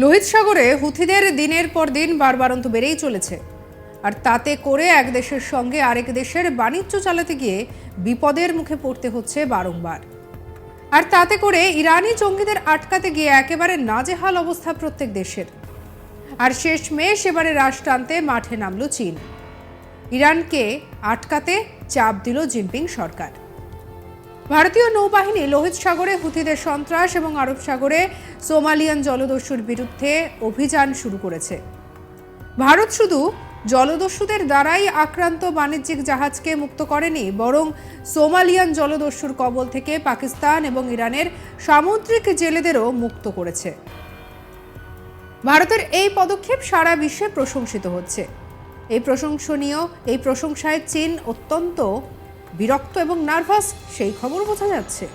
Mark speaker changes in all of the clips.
Speaker 1: লোহিত সাগরে হুথিদের দিনের পর দিন বারবারন্ত বেড়েই চলেছে। আর তাতে করে এক দেশের সঙ্গে আরেক দেশের বাণিজ্য চালাতে গিয়ে বিপদের মুখে পড়তে হচ্ছে বারংবার। আর তাতে করে ইরানি জঙ্গিদের আটকাতে গিয়ে একেবারে নাজেহাল অবস্থা প্রত্যেক দেশের। আর শেষ শেষমেশ এবারে রাশ টানতে মাঠে নামল চীন। ইরানকে আটকাতে চাপ দিল জিনপিং সরকার। ভারতীয় নৌবাহিনী লোহিত সাগরে হুথিদের সন্ত্রাস এবং আরব সাগরে সোমালিয়ান জলদস্যুর বিরুদ্ধে অভিযান শুরু করেছে। ভারত শুধু জলদস্যুদের দ্বারাই আক্রান্ত বাণিজ্যিক জাহাজকে মুক্ত করেনি, বরং সোমালিয়ান জলদস্যুর কবল থেকে পাকিস্তান এবং ইরানের সামুদ্রিক জেলেদেরও মুক্ত করেছে। ভারতের এই পদক্ষেপ সারা বিশ্বে প্রশংসিত হচ্ছে। এই প্রশংসনীয়, এই প্রশংসায় চীন অত্যন্ত বিরক্ত এবং নার্ভাস, সেই খবর বোঝা যাচ্ছে।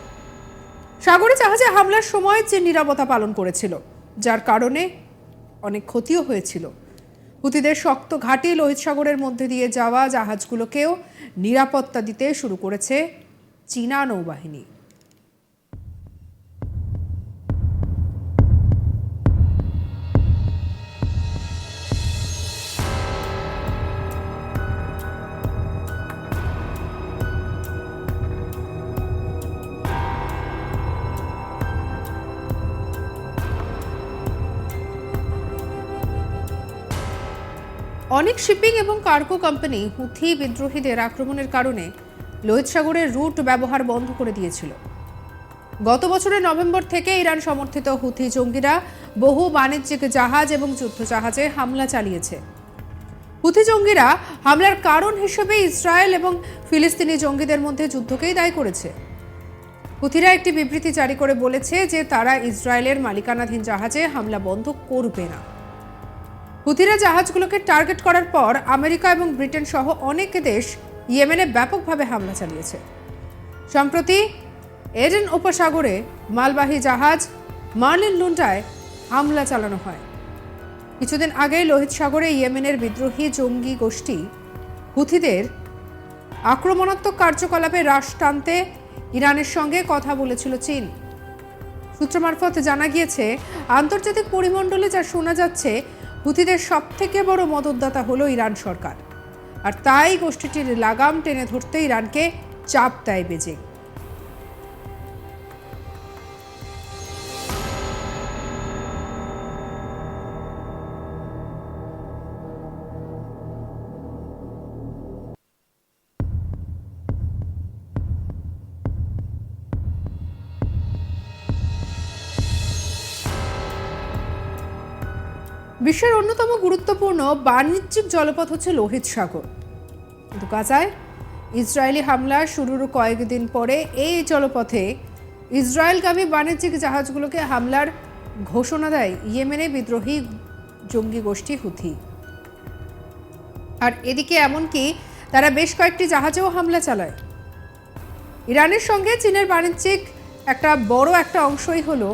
Speaker 1: সাগরে জাহাজে হামলার সময় যে নিরাপত্তা পালন করেছিল, যার কারণে অনেক ক্ষতিও হয়েছিল। হুতিদের শক্ত ঘাঁটি লোহিত সাগরের মধ্যে দিয়ে যাওয়া জাহাজগুলোকেও নিরাপত্তা দিতে শুরু করেছে চীনা নৌবাহিনী। অনেক শিপিং এবং কার্গো কোম্পানি হুথি বিদ্রোহীদের আক্রমণের কারণে লোহিত সাগরের রুট ব্যবহার বন্ধ করে দিয়েছিল। গত বছরের নভেম্বর থেকে ইরান সমর্থিত হুথি জঙ্গিরা বহু বাণিজ্যিক জাহাজ এবং যুদ্ধ জাহাজে হামলা চালিয়েছে। হুথি জঙ্গিরা হামলার কারণ হিসেবে ইসরায়েল এবং ফিলিস্তিনি জঙ্গিদের মধ্যে যুদ্ধকেই দায়ী করেছে। হুথিরা একটি বিবৃতি জারি করে বলেছে যে তারা ইসরায়েলের মালিকানাধীন জাহাজে হামলা বন্ধ করবে না। হুথিরা জাহাজগুলোকে টার্গেট করার পর আমেরিকা এবং ব্রিটেন সহ অনেক দেশ ইয়েমেনে ব্যাপকভাবে হামলা চালিয়েছে। সম্প্রতি এডেন উপসাগরে মালবাহী জাহাজ মার্লিন লুন্টায় হামলা চালানো হয়। কিছুদিন আগে লোহিত সাগরে ইয়েমেনের বিদ্রোহী জঙ্গি গোষ্ঠী হুথিদের আক্রমণাত্মক কার্যকলাপে হ্রাস টানতে ইরানের সঙ্গে কথা বলেছিল চীন। সূত্র মারফত জানা গিয়েছে, আন্তর্জাতিক পরিমণ্ডলে যা শোনা যাচ্ছে হুথিদের সব থেকে বড় মদতদাতা হলো ইরান সরকার। আর তাই গোষ্ঠীটির লাগাম টেনে ধরতে ইরানকে চাপ দেয় বেজিং। বিশ্বের অন্যতম গুরুত্বপূর্ণ বাণিজ্যিক জলপথ হচ্ছে লোহিত সাগর। কিন্তু গাজায় ইসরায়েলি হামলা শুরুর কয়েকদিন পরে এই জলপথে ইসরায়েলগামী বাণিজ্যিক জাহাজগুলোকে হামলার ঘোষণা দেয় ইয়েমেনে বিদ্রোহী জঙ্গি গোষ্ঠী হুথি। আর এদিকে এমনকি তারা বেশ কয়েকটি জাহাজেও হামলা চালায়। ইরানের সঙ্গে চীনের বাণিজ্যিক একটা বড় একটা অংশই হলো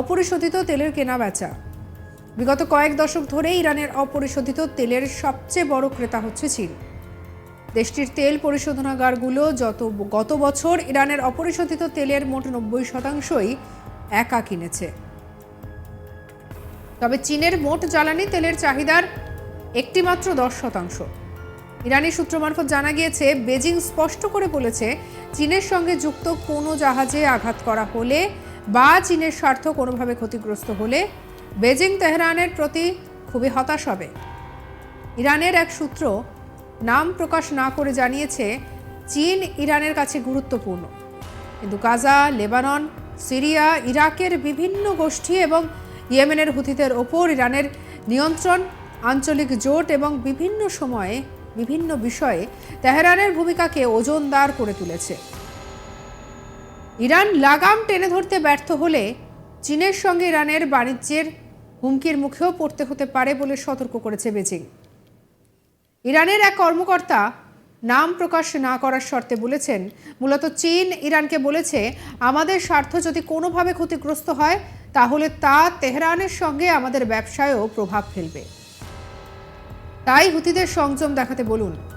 Speaker 1: অপরিশোধিত তেলের কেনা বেচা বিগত কয়েক দশক ধরে ইরানের অপরিশোধিত তেলের সবচেয়ে বড় ক্রেতা হচ্ছে চীন। দেশটির তেল পরিশোধনাগারগুলো যত গত বছর ইরানের অপরিশোধিত তেলের মোট নব্বই শতাংশই একা কিনেছে। তবে চীনের মোট জ্বালানি তেলের চাহিদার একটি মাত্র দশ শতাংশ। ইরানি সূত্র মারফত জানা গিয়েছে, বেজিং স্পষ্ট করে বলেছে, চীনের সঙ্গে যুক্ত কোনো জাহাজে আঘাত করা হলে বা চীনের স্বার্থ কোনোভাবে ক্ষতিগ্রস্ত হলে বেজিং তেহরানের প্রতি খুবই হতাশ হবে। ইরানের এক সূত্র নাম প্রকাশ না করে জানিয়েছে, চীন ইরানের কাছে গুরুত্বপূর্ণ। কিন্তু গাজা, লেবানন, সিরিয়া, ইরাকের বিভিন্ন গোষ্ঠী এবং ইয়েমেনের হুথিদের ওপর ইরানের নিয়ন্ত্রণ, আঞ্চলিক জোট এবং বিভিন্ন সময়ে বিভিন্ন বিষয়ে তেহরানের ভূমিকাকে ওজনদার করে তুলেছে। ইরান লাগাম টেনে ধরতে ব্যর্থ হলে চীনের সঙ্গে ইরানের বাণিজ্যের হুমকির মুখেও পড়তে হতে পারে বলে সতর্ক করেছে বেজিং। ইরানের এক কর্মকর্তা নাম প্রকাশ না করার শর্তে বলেছেন, মূলত চীন ইরানকে বলেছে, আমাদের স্বার্থ যদি কোনোভাবে ক্ষতিগ্রস্ত হয়, তাহলে তা তেহরানের সঙ্গে আমাদের ব্যবসায়ও প্রভাব ফেলবে। তাই হুতিদের সংযম দেখাতে বলুন।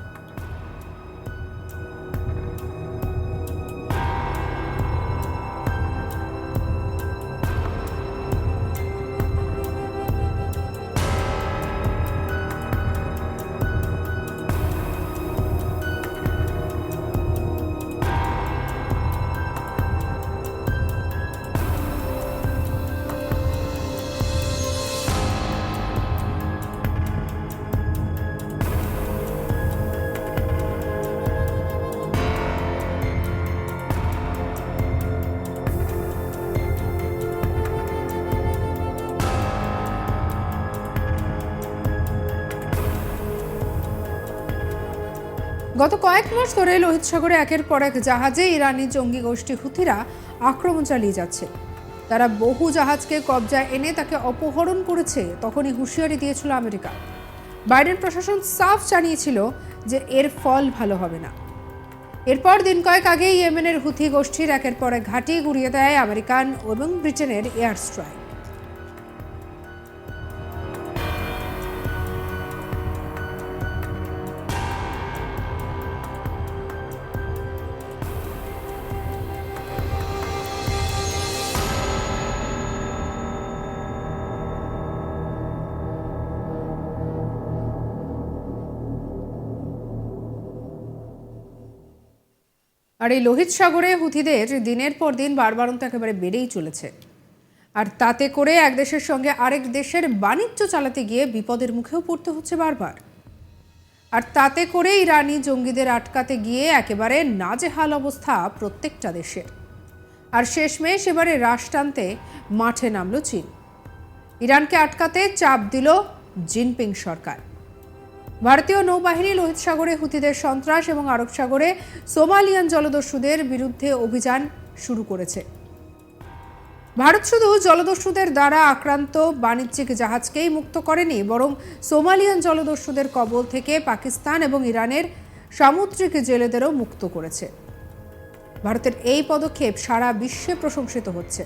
Speaker 1: গত কয়েক মাস ধরে লোহিত সাগরে একের পর এক জাহাজে ইরানি জঙ্গি গোষ্ঠী হুথিরা আক্রমণ চালিয়ে যাচ্ছে। তারা বহু জাহাজকে কবজায় এনে তাকে অপহরণ করেছে, তখনই হুঁশিয়ারি দিয়েছিল আমেরিকা। বাইডেন প্রশাসন সাফ জানিয়েছিল যে এর ফল ভালো হবে না। এরপর দিন কয়েক আগে ইয়েমেনের হুথি গোষ্ঠীর একের পর এক ঘাঁটি গুড়িয়ে দেয় আমেরিকান এবং ব্রিটেনের এয়ার স্ট্রাইক। আর এই লোহিত সাগরে হুথিদের দিনের পর দিন বারবারন্ত একেবারে বেড়েই চলেছে। আর তাতে করে এক দেশের সঙ্গে আরেক দেশের বাণিজ্য চালাতে গিয়ে বিপদের মুখেও পড়তে হচ্ছে বারবার। আর তাতে করে ইরানি জঙ্গিদের আটকাতে গিয়ে একেবারে নাজেহাল অবস্থা প্রত্যেকটা দেশের আর শেষমেশ এবারে রাশ টানতে মাঠে নামলো চীন। ইরানকে আটকাতে চাপ দিল জিনপিং সরকার। ভারতীয় নৌবাহিনী লোহিত সাগরে হুতিদের সন্ত্রাস এবং আরব সাগরে সোমালিয়ান জলদস্যুদের বিরুদ্ধে অভিযান শুরু করেছে। ভারত শুধু জলদস্যুদের দ্বারা আক্রান্ত বাণিজ্যিক জাহাজকেই মুক্ত করেনি, বরং সোমালিয়ান জলদস্যুদের কবল থেকে পাকিস্তান এবং ইরানের সামুদ্রিক জেলেদেরও মুক্ত করেছে। ভারতের এই পদক্ষেপ সারা বিশ্বে প্রশংসিত হচ্ছে।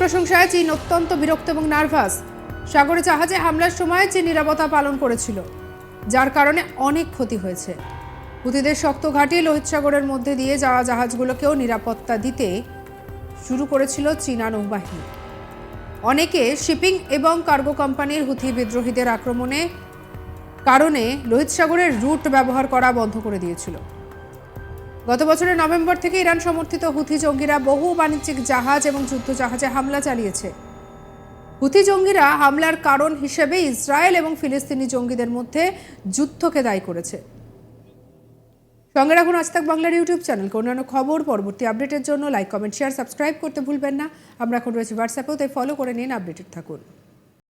Speaker 1: প্রশংসায় চীন অত্যন্ত বিরক্ত এবং নার্ভাস। সাগরে জাহাজে হামলার সময় চীন নিরাপত্তা পালন করেছিল, যার কারণে অনেক ক্ষতি হয়েছে। হুতিদের শক্ত ঘাঁটি লোহিত সাগরের মধ্যে দিয়ে যাওয়া জাহাজগুলোকেও নিরাপত্তা দিতে শুরু করেছিল চীনা নৌবাহিনী। অনেকে শিপিং এবং কার্গো কোম্পানির হুথি বিদ্রোহীদের আক্রমণে কারণে লোহিত সাগরের রুট ব্যবহার করা বন্ধ করে দিয়েছিল। গত বছরের নভেম্বর থেকে ইরান সমর্থিত হুথি জঙ্গিরা বহু বাণিজ্যিক জাহাজ এবং যুদ্ধ জাহাজে হামলা চালিয়েছে। হুথি জঙ্গিরা হামলার কারণ হিসেবে ইসরায়েল এবং ফিলিস্তিনি জঙ্গিদের মধ্যে যুদ্ধকে দায়ী করেছে। সঙ্গে রাখুন আজ তাক বাংলার ইউটিউব চ্যানেল অন্যান্য খবর, পরবর্তী আপডেটের জন্য লাইক কমেন্ট শেয়ার সাবস্ক্রাইব করতে ভুলবেন না। আমরা এখন রয়েছি হোয়াটসঅ্যাপেও তাই ফলো করে নিন আপডেটেড থাকুন।